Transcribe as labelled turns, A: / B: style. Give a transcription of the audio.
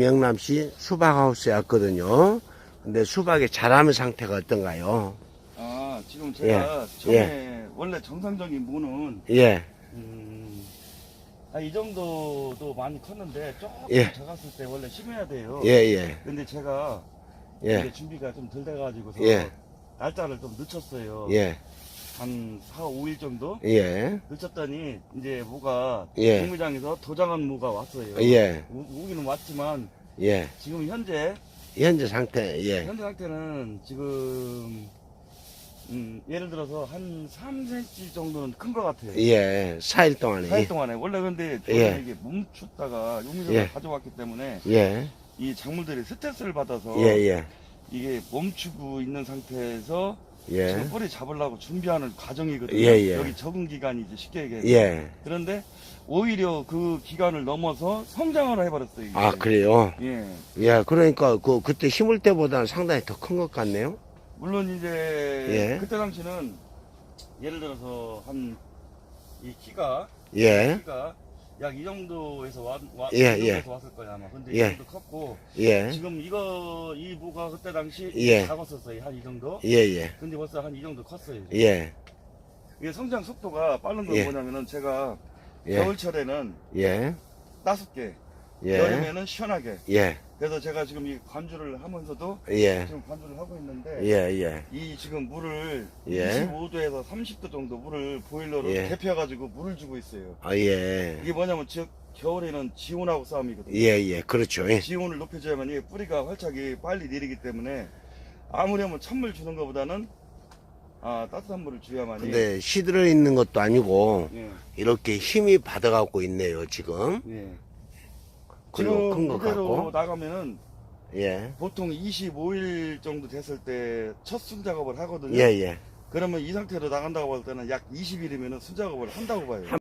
A: 명남시 수박하우스에 왔거든요. 근데 수박의 자라는 상태가 어떤가요?
B: 아, 지금 제가
A: 예,
B: 처음에 원래 정상적인 무는
A: 예,
B: 음, 한이 정도도 많이 컸는데 조금
A: 예.
B: 작았을 때 원래 심어야 돼요.
A: 예, 예,
B: 근데 제가
A: 예,
B: 준비가 좀 덜 돼가지고 서
A: 예.
B: 날짜를 좀 늦췄어요.
A: 예,
B: 한 4, 5일 정도
A: 예,
B: 늦췄더니 이제 무가
A: 예.
B: 공무장에서 도장한 무가 왔어요.
A: 예,
B: 우- 오기는 왔지만
A: 예.
B: 지금 현재
A: 현재 상태, 예,
B: 현재 상태는 지금 음, 예를 들어서 한 3cm 정도는 큰 것 같아요.
A: 예, 4일 동안에.
B: 4일 동안에 원래 근데 저는
A: 예.
B: 이게 멈췄다가 용미를
A: 예.
B: 가져왔기 때문에
A: 예,
B: 이 작물들이 스트레스를 받아서
A: 예, 예,
B: 이게 멈추고 있는 상태에서
A: 예,
B: 지금 뿌리 잡으려고 준비하는 과정이거든요.
A: 예, 예.
B: 여기 적응 기간이 이제 쉽게 얘기해서
A: 예.
B: 그런데 오히려 그 기간을 넘어서 성장을 해버렸어요. 이게.
A: 아, 그래요?
B: 예.
A: 예, 그러니까 그, 그때 심을 때보다는 상당히 더 큰 것 같네요?
B: 물론 이제
A: 예.
B: 그때 당시는 예를 들어서 한 이 키가
A: 예,
B: 키가 약 이 정도에서 와, 와,
A: 예,
B: 이 정도에서
A: 예.
B: 왔을 거야 아마. 근데
A: 예.
B: 이 정도 컸고
A: 예,
B: 지금 이거 이 무가 그때 당시
A: 예.
B: 작았었어요 한 이 정도.
A: 예, 예,
B: 근데 벌써 한 이 정도 컸어요.
A: 예,
B: 이게 성장 속도가 빠른 건
A: 예.
B: 뭐냐면은 제가
A: 예,
B: 겨울철에는
A: 예,
B: 따숩게
A: 예,
B: 여름에는 시원하게
A: 예,
B: 그래서 제가 지금 이 관주를 하면서도
A: 예,
B: 지금 관주를 하고 있는데
A: 예, 예,
B: 이 지금 물을
A: 예.
B: 25도에서 30도 정도 물을 보일러로
A: 예.
B: 데펴가지고 물을 주고 있어요.
A: 아, 예,
B: 이게 뭐냐면 즉 겨울에는 지온하고 싸움이거든요.
A: 예, 예, 그렇죠. 예,
B: 지온을 높여줘야만 이 뿌리가 활착이 빨리 내리기 때문에 아무려면 찬물 주는 것보다는 아 따뜻한 물을 줘야만이.
A: 근데 시들어 있는 것도 아니고
B: 예,
A: 이렇게 힘이 받아갖고 있네요 지금
B: 예.
A: 그리고 큰
B: 지금
A: 것
B: 그대로
A: 같고
B: 나가면은
A: 예
B: 보통 25일 정도 됐을 때 첫 순작업을 하거든요.
A: 예, 예.
B: 그러면 이 상태로 나간다고 볼 때는 약 20일이면 순작업을 한다고 봐요.